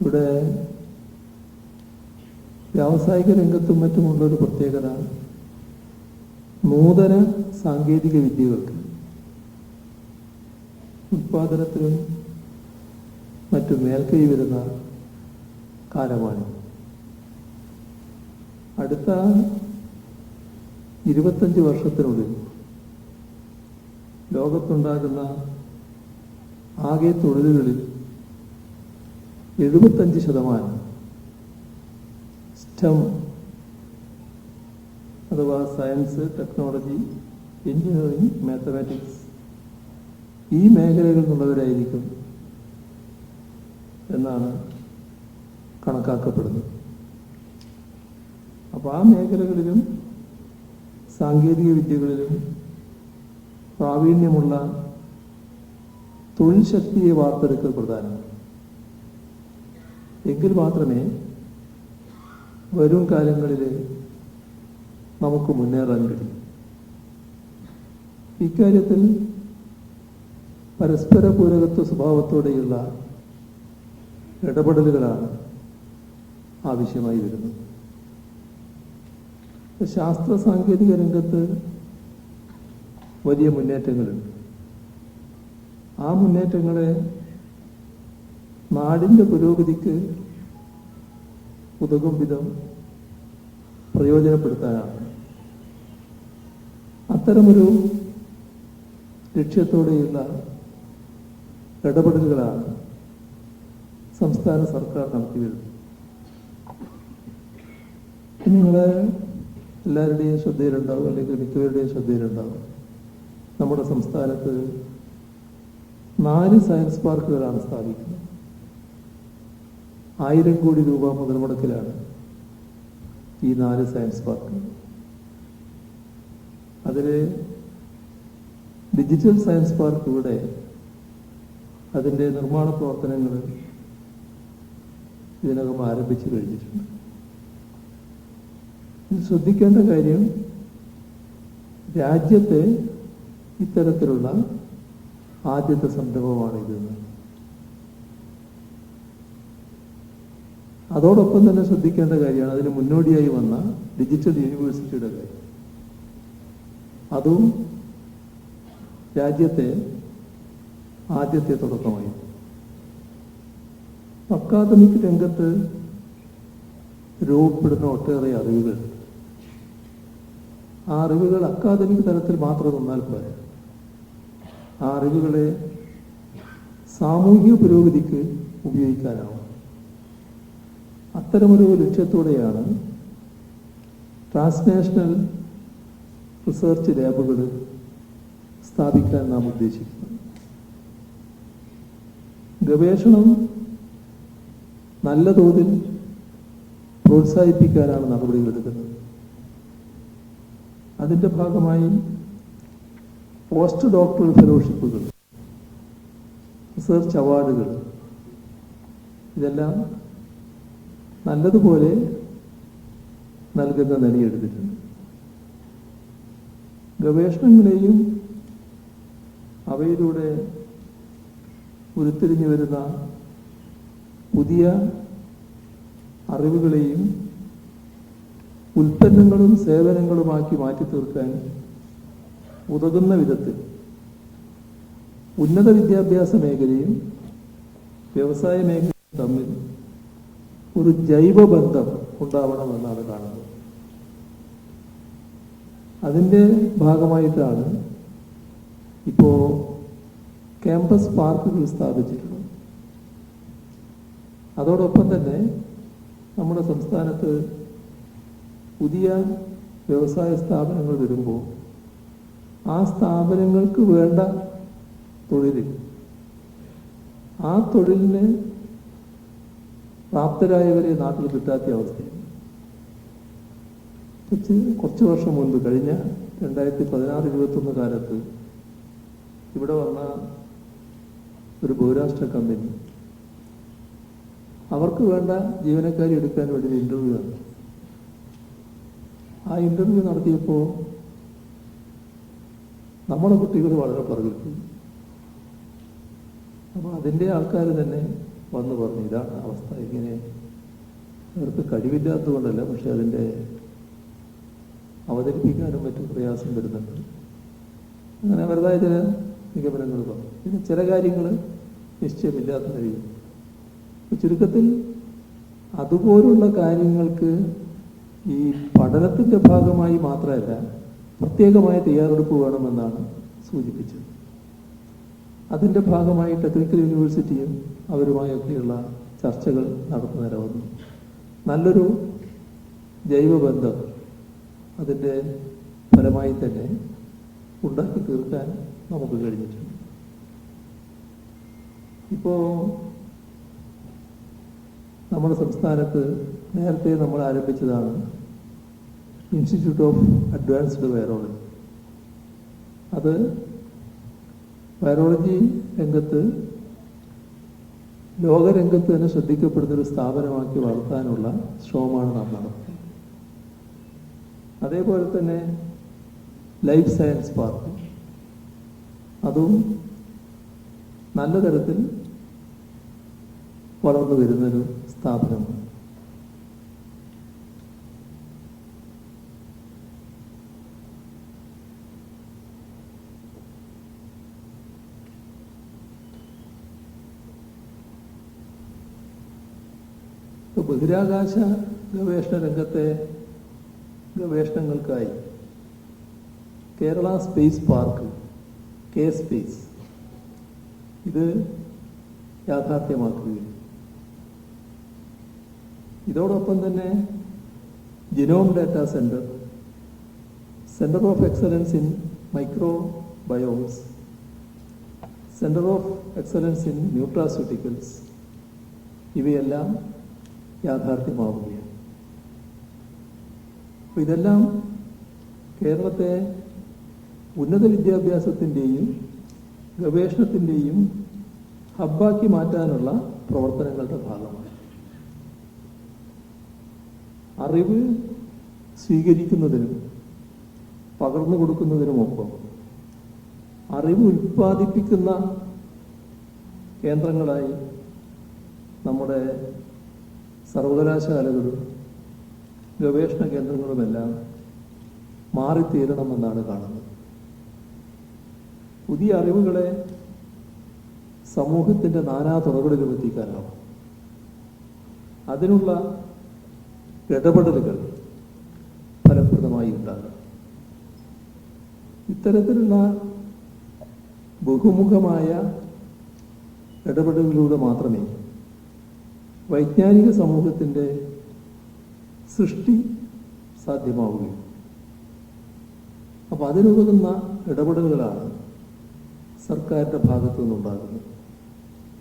ഇവിടെ വ്യാവസായിക രംഗത്തും മറ്റുമുള്ളൊരു പ്രത്യേകത നൂതന സാങ്കേതിക വിദ്യകൾക്ക് ഉത്പാദനത്തിനും മറ്റും മേൽക്കൈ വരുന്ന കാലമാണ്. അടുത്ത ഇരുപത്തഞ്ച് വർഷത്തിനുള്ളിൽ ലോകത്തുണ്ടാകുന്ന ആകെ തൊഴിലുകളിൽ എഴുപത്തഞ്ച് ശതമാനം സ്റ്റം അഥവാ സയൻസ് ടെക്നോളജി എഞ്ചിനീയറിംഗ് മാത്തമാറ്റിക്സ് ഈ മേഖലകളിൽ നിന്നുള്ളവരായിരിക്കും എന്നാണ് കണക്കാക്കപ്പെടുന്നത്. അപ്പോൾ ആ മേഖലകളിലും സാങ്കേതിക വിദ്യകളിലും പ്രാവീണ്യമുള്ള തൊഴിൽ ശക്തിയെ വാർത്തെടുക്കൽ പ്രധാനമാണ്. എങ്കിൽ മാത്രമേ വരും കാലങ്ങളിൽ നമുക്ക് മുന്നേറാൻ കഴിയും. ഇക്കാര്യത്തിൽ പരസ്പര പൂരകത്വ സ്വഭാവത്തോടെയുള്ള ഇടപെടലുകളാണ് ആവശ്യമായി വരുന്നത്. ശാസ്ത്ര സാങ്കേതിക രംഗത്ത് വലിയ മുന്നേറ്റങ്ങളുണ്ട്. ആ മുന്നേറ്റങ്ങളെ നാടിന്റെ പുരോഗതിക്ക് ഉതകും വിധം പ്രയോജനപ്പെടുത്താനാണ്. അത്തരമൊരു ലക്ഷ്യത്തോടെയുള്ള ഇടപെടലുകളാണ് സംസ്ഥാന സർക്കാർ നടത്തി വരുന്നത്. നിങ്ങളെ എല്ലാവരുടെയും ശ്രദ്ധയിലുണ്ടാവും അല്ലെങ്കിൽ മിക്കവരുടെയും ശ്രദ്ധയിലുണ്ടാവും. നമ്മുടെ സംസ്ഥാനത്ത് നാല് സയൻസ് പാർക്കുകളാണ് സ്ഥാപിക്കുന്നത്. ആയിരം കോടി രൂപ മുതൽ മുടക്കിലാണ് ഈ നാല് സയൻസ് പാർക്കുകൾ അതിൽ ഡിജിറ്റൽ സയൻസ് പാർക്ക് ഇവിടെ അതിന്റെ നിർമ്മാണ പ്രവർത്തനങ്ങൾ ഇതിനകം ആരംഭിച്ചു കഴിഞ്ഞിട്ടുണ്ട്. ഇത് ശ്രദ്ധിക്കേണ്ട കാര്യം രാജ്യത്തെ ഇത്തരത്തിലുള്ള ആദ്യത്തെ സംരംഭമാണ് അതോടൊപ്പം തന്നെ ശ്രദ്ധിക്കേണ്ട കാര്യമാണ്. അതിന് മുന്നോടിയായി വന്ന ഡിജിറ്റൽ യൂണിവേഴ്സിറ്റിയുടെ കാര്യം. അതും രാജ്യത്തെ ആദ്യത്തെ തുടക്കമായി. അക്കാദമിക് രംഗത്ത് രൂപപ്പെടുന്ന ഒട്ടേറെ അറിവുകൾ. ആ അറിവുകൾ അക്കാദമിക് തലത്തിൽ മാത്രം നിന്നാൽ പോരാ. ആ അറിവുകളെ സാമൂഹിക പുരോഗതിക്ക് ഉപയോഗിക്കാനാവും. അത്തരമൊരു ലക്ഷ്യത്തോടെയാണ് ട്രാൻസ്നാഷണൽ റിസർച്ച് ലാബുകൾ സ്ഥാപിക്കാൻ നാം ഉദ്ദേശിക്കുന്നത്. ഗവേഷണം നല്ല തോതിൽ പ്രോത്സാഹിപ്പിക്കാനാണ് നടപടികളെടുക്കുന്നത് അതിന്റെ ഭാഗമായി പോസ്റ്റ് ഡോക്ടറൽ ഫെലോഷിപ്പുകൾ റിസർച്ച് അവാർഡുകൾ ഇതെല്ലാം നല്ലതുപോലെ നൽകുന്ന നിലയെടുത്തിട്ടുണ്ട് ഗവേഷണങ്ങളെയും അവയിലൂടെ ഉരുത്തിരിഞ്ഞു വരുന്ന പുതിയ അറിവുകളെയും ഉൽപ്പന്നങ്ങളും സേവനങ്ങളുമാക്കി മാറ്റി തീർക്കാൻ ഉതകുന്ന വിധത്തിൽ ഉന്നത വിദ്യാഭ്യാസ മേഖലയും വ്യവസായ മേഖലയും തമ്മിൽ ഒരു ജൈവബന്ധം ഉണ്ടാവണമെന്നാണ് കാണുന്നത്. അതിന്റെ ഭാഗമായിട്ടാണ് ഇപ്പോ ക്യാമ്പസ് പാർക്കുകൾ സ്ഥാപിച്ചിട്ടുള്ളത്. അതോടൊപ്പം തന്നെ നമ്മുടെ സംസ്ഥാനത്ത് പുതിയ വ്യവസായ സ്ഥാപനങ്ങൾ വരുമ്പോൾ ആ സ്ഥാപനങ്ങൾക്ക് വേണ്ട തൊഴിൽ ആ തൊഴിലിന് പ്രാപ്തരായവരെ നാട്ടിൽ കിട്ടാത്ത അവസ്ഥയാണ്. കുറച്ച് വർഷം മുൻപ് കഴിഞ്ഞ രണ്ടായിരത്തി പതിനാറ് ഇരുപത്തൊന്ന് കാലത്ത് ഇവിടെ വന്ന ഒരു ബഹുരാഷ്ട്ര കമ്പനി. അവർക്ക് വേണ്ട ജീവനക്കാരെ എടുക്കാൻ വേണ്ടി ഒരു ഇന്റർവ്യൂ നടത്തി ആ ഇന്റർവ്യൂ നടത്തിയപ്പോൾ നമ്മുടെ കുട്ടികൾ വളരെ പറഞ്ഞു അപ്പൊ അപ്പോൾ അതിന്റെ ആൾക്കാർ തന്നെ വന്ന് പറഞ്ഞു ഇതാണ് അവസ്ഥ ഇങ്ങനെ. അവർക്ക് കഴിവില്ലാത്തതുകൊണ്ടല്ല പക്ഷെ അതിന്റെ അവതരിപ്പിക്കാനും മറ്റും പ്രയാസം വരുന്നുണ്ട്. അങ്ങനെ വെറുതായ ചില നിഗമനങ്ങൾ പറഞ്ഞു. പിന്നെ ചില കാര്യങ്ങൾ നിശ്ചയമില്ലാത്ത കഴിയും ചുരുക്കത്തിൽ അതുപോലുള്ള കാര്യങ്ങൾക്ക് ഈ പഠനത്തിന്റെ ഭാഗമായി മാത്രമല്ല പ്രത്യേകമായ തയ്യാറെടുപ്പ് വേണമെന്നാണ് സൂചിപ്പിച്ചത്. അതിന്റെ ഭാഗമായി ടെക്നിക്കൽ യൂണിവേഴ്സിറ്റിയും അവരുമായൊക്കെയുള്ള ചർച്ചകൾ നടന്നു വന്നു നല്ലൊരു ജൈവബന്ധം അതിന്റെ ഫലമായി തന്നെ ഉണ്ടാക്കി തീർക്കാൻ നമുക്ക് കഴിഞ്ഞിട്ടുണ്ട്. ഇപ്പോൾ നമ്മുടെ സംസ്ഥാനത്ത് നേരത്തെ നമ്മൾ ആരംഭിച്ചതാണ് ഇൻസ്റ്റിറ്റ്യൂട്ട് ഓഫ് അഡ്വാൻസ്ഡ് വൈറോളജി അത് വൈറോളജി രംഗത്ത് ലോകരംഗത്ത് തന്നെ ശ്രദ്ധിക്കപ്പെടുന്ന ഒരു സ്ഥാപനമാക്കി വളർത്താനുള്ള ശ്രമമാണ് നാം നടത്തുന്നത്. അതേപോലെ തന്നെ ലൈഫ് സയൻസ് പാർക്ക് അതും നല്ല തരത്തിൽ വളർന്നു വരുന്നൊരു സ്ഥാപനമാണ്. ബഹിരാകാശ ഗവേഷണ രംഗത്തെ ഗവേഷണങ്ങൾക്കായി Kerala space park K space ഇത് യാഥാർത്ഥ്യമാക്കുകയും ഇതോടൊപ്പം തന്നെ genome data centre centre of excellence in microbiomes centre of excellence in nutraceuticals ഇവയെല്ലാം യാഥാർത്ഥ്യമാവുകയാണ്. അപ്പൊ ഇതെല്ലാം കേരളത്തെ ഉന്നത വിദ്യാഭ്യാസത്തിന്റെയും ഗവേഷണത്തിന്റെയും ഹബ്ബാക്കി മാറ്റാനുള്ള പ്രവർത്തനങ്ങളുടെ ഭാഗമാണ്. അറിവ് സ്വീകരിക്കുന്നതിനും പകർന്നു കൊടുക്കുന്നതിനുമൊപ്പം അറിവ് ഉൽപ്പാദിപ്പിക്കുന്ന കേന്ദ്രങ്ങളായി നമ്മുടെ സർവകലാശാലകളും ഗവേഷണ കേന്ദ്രങ്ങളുമെല്ലാം മാറിത്തീരണമെന്നാണ് കാണുന്നത്. പുതിയ അറിവുകളെ സമൂഹത്തിന്റെ നാനാ തുറകളിലും എത്തിക്കാനാവും. അതിനുള്ള ഇടപെടലുകൾ ഫലപ്രദമായി ഉണ്ടാകും. ഇത്തരത്തിലുള്ള ബഹുമുഖമായ ഇടപെടലിലൂടെ മാത്രമേ വൈജ്ഞാനിക സമൂഹത്തിന്റെ സൃഷ്ടി സാധ്യമാവുകയും അപ്പോൾ അതിനുതകുന്ന ഇടപെടലുകളാണ് സർക്കാരിന്റെ ഭാഗത്തു നിന്നുണ്ടാകുന്നത്.